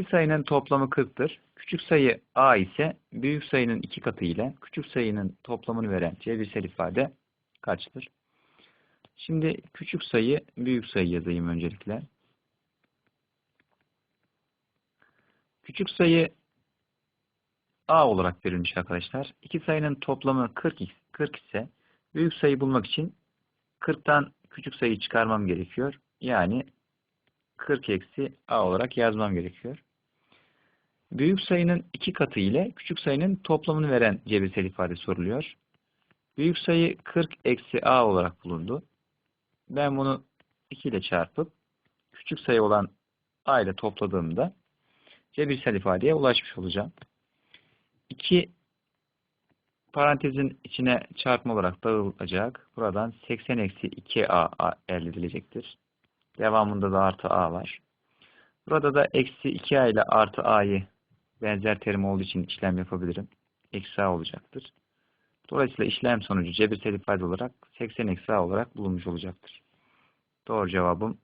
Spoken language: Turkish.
İki sayının toplamı 40'tır. Küçük sayı a ise büyük sayının iki katı ile küçük sayının toplamını veren cebirsel ifade kaçtır? Şimdi küçük sayı, büyük sayı yazayım öncelikle. Küçük sayı a olarak verilmiş arkadaşlar. İki sayının toplamı 40, 40 ise büyük sayı bulmak için 40'tan küçük sayı çıkarmam gerekiyor. Yani 40 eksi a olarak yazmam gerekiyor. Büyük sayının iki katı ile küçük sayının toplamını veren cebirsel ifade soruluyor. Büyük sayı 40 eksi a olarak bulundu. Ben bunu 2 ile çarpıp küçük sayı olan a ile topladığımda cebirsel ifadeye ulaşmış olacağım. 2 parantezin içine çarpma olarak dağılacak. Buradan 80 eksi 2a elde edilecektir. Devamında da artı a var. Burada da eksi 2a ile artı a'yı benzer terim olduğu için işlem yapabilirim. Eksi a olacaktır. Dolayısıyla işlem sonucu cebirsel ifade olarak 80 eksi a olarak bulunmuş olacaktır. Doğru cevabım